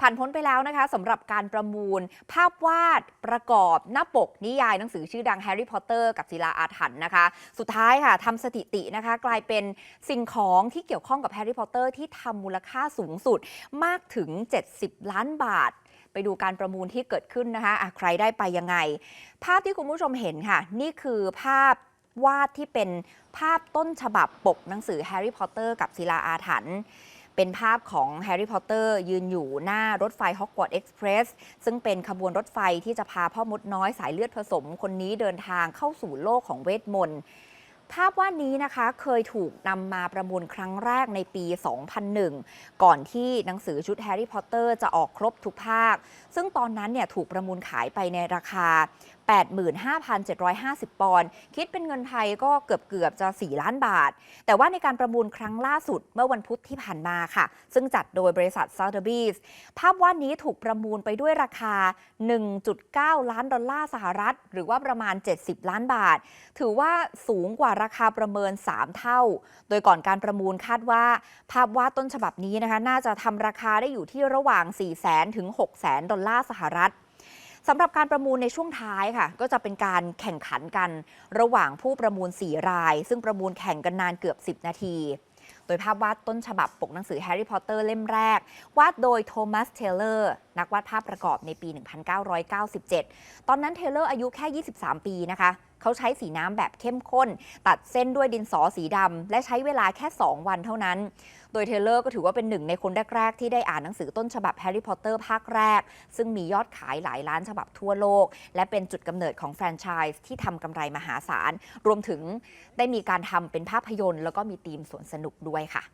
ผ่านพ้นไปแล้วนะคะสำหรับการประมูล ภาพวาดประกอบหน้าปกนิยายหนังสือชื่อดังแฮร์รี่พอตเตอร์กับศิลาอาถรรพ์นะคะ สุดท้ายค่ะทำสถิตินะคะ กลายเป็นสิ่งของที่เกี่ยวข้องกับแฮร์รี่พอตเตอร์ที่ทำมูลค่าสูงสุดมากถึง 70 ล้านบาท ไปดูการประมูลที่เกิดขึ้นนะคะะใครได้ไปยังไง ภาพที่คุณผู้ชมเห็นค่ะ นี่คือภาพวาดที่เป็นภาพต้นฉบับปกหนังสือแฮร์รี่พอตเตอร์กับศิลาอาถรรพ์ เป็นภาพของแฮร์รี่พอตเตอร์ยืนอยู่หน้ารถไฟฮอกวอตส์เอ็กซ์เพรสซึ่งเป็นขบวนรถไฟที่จะพาพ่อมดน้อยสายเลือดผสมคนนี้เดินทางเข้าสู่โลกของเวทมนต์ภาพวาดนี้นะคะเคยถูกนำมาประมูลครั้งแรกในปี 2001 ก่อนที่หนังสือชุดแฮร์รี่พอตเตอร์จะออกครบทุกภาค ซึ่งตอนนั้นเนี่ยถูกประมูลขายไปในราคา 85,750 ปอนด์คิดเป็นเงินไทยก็เกือบเกือบๆจะ 4 ล้านบาท แต่ว่าในการประมูลครั้งล่าสุดเมื่อวันพุธที่ผ่านมาค่ะ ซึ่งจัดโดยบริษัทซ t เ e อร์บีสภาพวาดนี้ถูกประมูลไปด้วยราคา 1.9 ล้านดอลลาร์สหรัฐ หรือว่าประมาณ 70 ล้านบาท ถือว่าสูงกว่าราคาประเมิน 3 เท่า โดยก่อนการประมูลคาดว่า ภาพวาดต้นฉบับนี้นะคะ น่าจะทำราคาได้อยู่ที่ระหว่าง 4 0 0 0 0 0 ถึง 6 0 0 0 0ดอลลาร์สหรัฐ สำหรับการประมูลในช่วงท้ายค่ะ ก็จะเป็นการแข่งขันกันระหว่างผู้ประมูล 4 ราย ซึ่งประมูลแข่งกันนานเกือบ 10 นาที โดยภาพวาดต้นฉบับปกหนังสือแฮร์รี่พอตเตอร์เล่มแรก วาดโดยโทมัสเทเลอร์นักวาดภาพประกอบในปี 1997 ตอนนั้นเทเลอร์อายุแค่ 23 ปีนะคะ เขาใช้สีน้ำแบบเข้มข้น ตัดเส้นด้วยดินสอสีดำและใช้เวลาแค่ 2 วันเท่านั้นโดยเทเลอร์ก็ถือว่าเป็นหนึ่งในคนแรก ๆ ที่ได้อ่านหนังสือต้นฉบับแฮร์รี่พอตเตอร์ภาคแรก ซึ่งมียอดขายหลายล้านฉบับทั่วโลก และเป็นจุดกำเนิดของแฟรนไชส์ที่ทำกำไรมหาศาล รวมถึงได้มีการทำเป็นภาพยนตร์ แล้วก็มีธีมสวนสนุกด้วยค่ะ